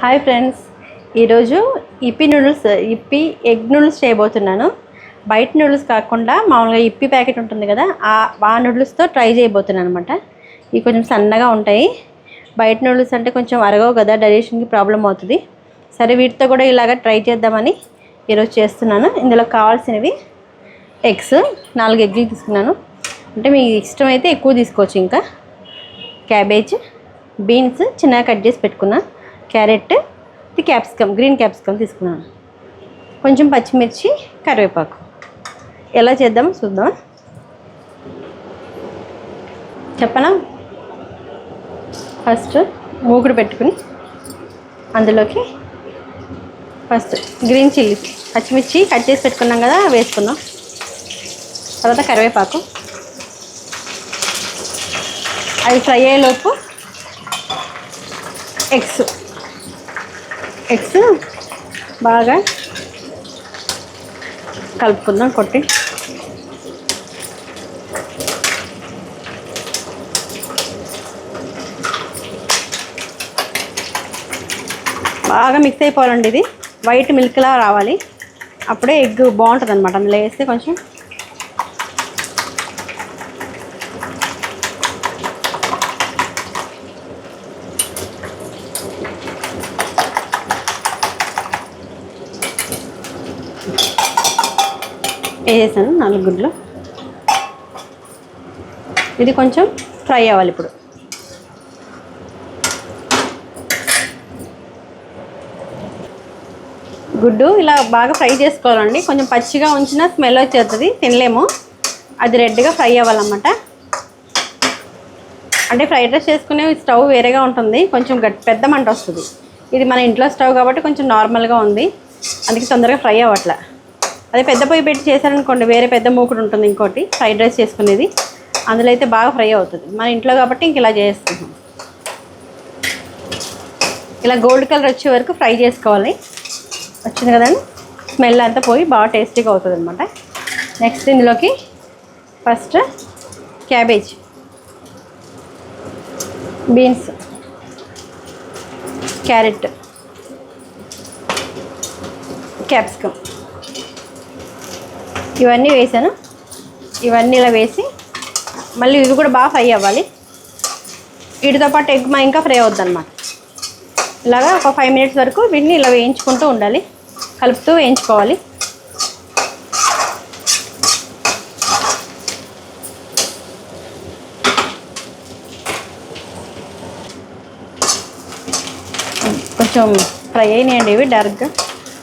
Hi friends. ఈరోజు Yippee noodles Yippee egg noodles చేయబోతున్నాను. బయట నూడిల్స్ కాకుండా మామూలుగా ఇప్పి ప్యాకెట్ ఉంటుంది కదా ఆ ఆ నూడిల్స్తో ట్రై చేయబోతున్నాను అనమాట ఇవి కొంచెం సన్నగా ఉంటాయి. బయట నూడిల్స్ అంటే కొంచెం అరగవు కదా డైజెషన్కి ప్రాబ్లం అవుతుంది. సరే వీటితో కూడా ఇలాగ ట్రై చేద్దామని ఈరోజు చేస్తున్నాను. ఇందులో కావాల్సినవి ఎగ్స్ నాలుగు ఎగ్లు తీసుకున్నాను. అంటే మీకు ఇష్టమైతే ఎక్కువ తీసుకోవచ్చు ఇంకా. క్యాబేజ్ బీన్స్ చిన్నగా కట్ చేసి పెట్టుకున్నాను క్యారెట్ ఇది క్యాప్సికమ్ గ్రీన్ క్యాప్సికమ్ తీసుకున్నాను. కొంచెం పచ్చిమిర్చి కరివేపాకు. ఎలా చేద్దాం చూద్దాం. చెప్పనా? ఫస్ట్ మూకుడు పెట్టుకుని అందులోకి ఫస్ట్ గ్రీన్ చిల్లీ పచ్చిమిర్చి కట్ చేసి పెట్టుకున్నాం కదా వేసుకుందాం. తర్వాత కరివేపాకు. అవి ఫ్రై అయ్యేలోపు ఎగ్స్. ఎగ్స్ బాగా కలుపుకుందాం కొట్టి. బాగా మిక్స్ అయిపోవాలండి ఇది. వైట్ మిల్క్లా రావాలి. అప్పుడే ఎగ్ బాగుంటుంది అనమాట అందులో వేస్తే కొంచెం వేసేసాను నాలుగు గుడ్లు ఇది కొంచెం ఫ్రై అవ్వాలి ఇప్పుడు. గుడ్డు ఇలా బాగా ఫ్రై చేసుకోవాలండి. కొంచెం పచ్చిగా ఉంచిన స్మెల్ వచ్చేస్తుంది తినలేము. అది రెడ్గా ఫ్రై అవ్వాలన్నమాట. అంటే ఫ్రైడ్ రైస్ చేసుకునే స్టవ్ వేరేగా ఉంటుంది. కొంచెం గట్టి పెద్ద మంట వస్తుంది. ఇది మన ఇంట్లో స్టవ్ కాబట్టి కొంచెం నార్మల్గా ఉంది. అందుకే తొందరగా ఫ్రై అవ్వట్లే. అదే పెద్ద పొయ్యి పెట్టి చేశారనుకోండి వేరే పెద్ద మూకుడు ఉంటుంది ఇంకోటి ఫ్రైడ్ రైస్ చేసుకునేది. అందులో అయితే బాగా ఫ్రై అవుతుంది. మన ఇంట్లో కాబట్టి ఇంక ఇలా చేస్తున్నాం. ఇలా గోల్డ్ కలర్ వచ్చే వరకు ఫ్రై చేసుకోవాలి. వచ్చింది కదండి? స్మెల్ అంతా పోయి బాగా టేస్టీగా అవుతుంది అనమాట నెక్స్ట్ ఇందులోకి first cabbage beans carrot capsicum. ఇవన్నీ వేసాను. ఇవన్నీ ఇలా వేసి మళ్ళీ ఇవి కూడా బాగా ఫ్రై అవ్వాలి. వీటితో పాటు ఎగ్ మా ఇంకా ఫ్రై అవుద్దన్నమాట. ఇలాగా ఒక ఫైవ్ మినిట్స్ వరకు వీటిని ఇలా వేయించుకుంటూ ఉండాలి. కలుపుతూ వేయించుకోవాలి. కొంచెం ఫ్రై అయినాయండి ఇవి డార్క్గా.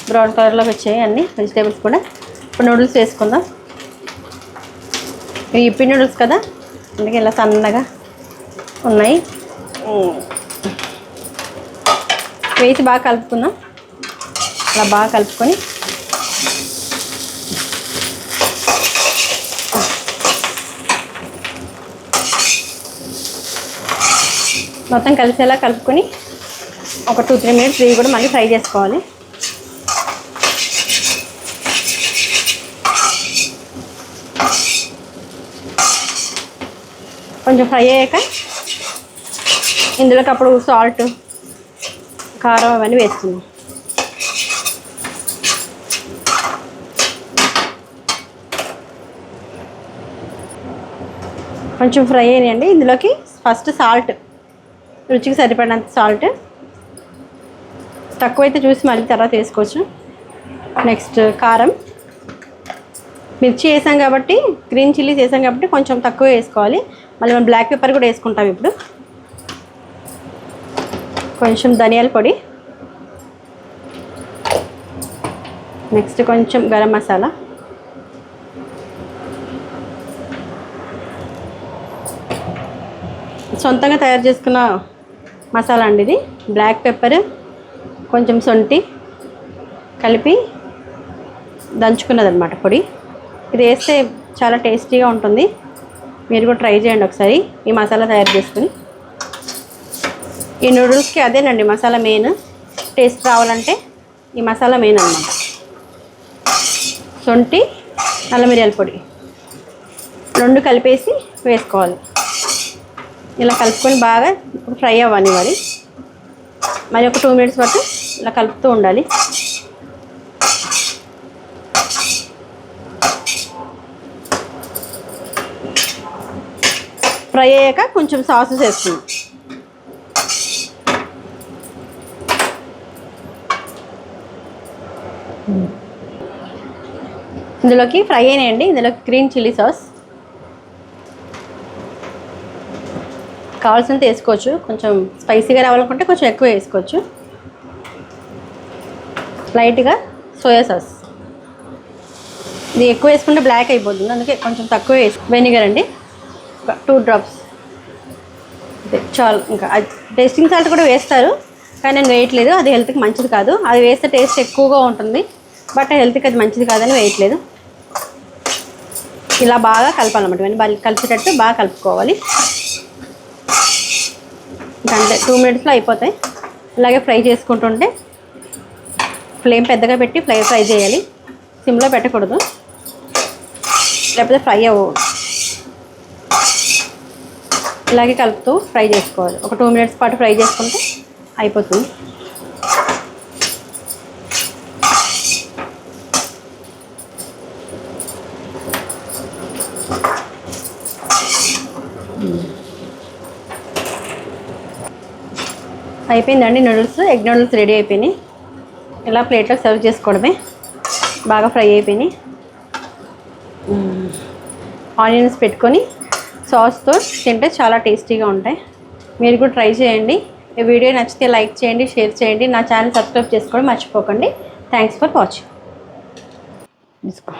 బ్రౌన్ కలర్లోకి వచ్చాయి అన్ని వెజిటేబుల్స్ కూడా. ఇప్పుడు నూడిల్స్ వేసుకుందాం. ఇవి ఇప్పి నూడిల్స్ కదా? అందుకే ఇలా సన్నగా ఉన్నాయి. వేసి బాగా కలుపుకుందాం. అలా బాగా కలుపుకొని. మొత్తం కలిసేలా కలుపుకొని ఒక టూ త్రీ మినిట్స్ ఇవి కూడా మళ్ళీ ఫ్రై చేసుకోవాలి. కొంచెం ఫ్రై అయ్యాక ఇందులోకి అప్పుడు సాల్ట్ కారం అవన్నీ వేసుకున్నాం కొంచెం ఫ్రై అయినాయండి. ఇందులోకి ఫస్ట్ సాల్ట్ రుచికి సరిపడినంత సాల్ట్. తక్కువైతే చూసి మళ్ళీ తర్వాత వేసుకోవచ్చు. నెక్స్ట్ కారం. మిర్చి వేసాం కాబట్టి గ్రీన్ చిల్లీస్ వేసాం కాబట్టి కొంచెం తక్కువ వేసుకోవాలి. మళ్ళీ మనం బ్లాక్ పెప్పర్ కూడా వేసుకుంటాం ఇప్పుడు. కొంచెం ధనియాల పొడి. నెక్స్ట్ కొంచెం గరం మసాలా. సొంతంగా తయారు చేసుకున్న మసాలా అండి ఇది. బ్లాక్ పెప్పర్ కొంచెం సొంటి కలిపి దంచుకున్నది అనమాట పొడి. ఇది వేస్తే చాలా టేస్టీగా ఉంటుంది. మీరు కూడా ట్రై చేయండి ఒకసారి ఈ మసాలా తయారు చేసుకుని. ఈ నూడిల్స్కి అదేనండి మసాలా మెయిన్. టేస్ట్ రావాలంటే ఈ మసాలా మెయిన్ అన్నమాట. శొంఠి నల్ల మిరియాల పొడి రెండు కలిపేసి వేసుకోవాలి. ఇలా కలుపుకొని బాగా ఫ్రై అవ్వనివ్వాలి మరి ఒక టూ మినిట్స్ పాటు ఇలా కలుపుతూ ఉండాలి. ఫ్రై అయ్యాక కొంచెం సాసెస్ వేస్తున్నాం ఇందులోకి ఫ్రై అయినాయండి. ఇందులోకి గ్రీన్ చిల్లీ సాస్. కావాల్సినంత వేసుకోవచ్చు. కొంచెం స్పైసీగా రావాలనుకుంటే కొంచెం ఎక్కువ వేసుకోవచ్చు. లైట్గా సోయా సాస్. ఇది ఎక్కువ వేసుకుంటే బ్లాక్ అయిపోతుంది. అందుకే కొంచెం తక్కువ వేసు వెనిగర్ అండి. ఒక టూ డ్రాప్స్ చాలు. ఇంకా టేస్టింగ్ సాల్ట్ కూడా వేస్తారు. కానీ నేను వేయట్లేదు. అది హెల్త్కి మంచిది కాదు. అది వేస్తే టేస్ట్ ఎక్కువగా ఉంటుంది. బట్ హెల్త్కి అది మంచిది కాదని వేయట్లేదు. ఇలా బాగా కలపాలన్నమాట. ఇవన్నీ కలిసేటట్టు బాగా కలుపుకోవాలి. ఇంకా అంతే టూ మినిట్స్లో అయిపోతాయి. ఇలాగే ఫ్రై చేసుకుంటుంటే ఫ్లేమ్ పెద్దగా పెట్టి ఫ్రై ఫ్రై చేయాలి. సిమ్లో పెట్టకూడదు. లేకపోతే ఫ్రై అవ్వవు. ఇలాగే కలుపుతూ ఫ్రై చేసుకోవాలి. ఒక టూ మినిట్స్ పాటు ఫ్రై చేసుకుంటే అయిపోతుంది. అయిపోయిందండి నూడిల్స్. ఎగ్ నూడిల్స్ రెడీ అయిపోయినాయి. ఇలా ప్లేట్లో సర్వ్ చేసుకోవడమే. బాగా ఫ్రై అయిపోయినాయి. ఆనియన్స్ పెట్టుకొని సాస్తో తింటే చాలా టేస్టీగా ఉంటాయి. మీరు కూడా ట్రై చేయండి. ఈ వీడియో నచ్చితే లైక్ చేయండి షేర్ చేయండి. నా ఛానల్ సబ్స్క్రైబ్ చేసుకోవడం మర్చిపోకండి. Thanks for watching. తీసుకో.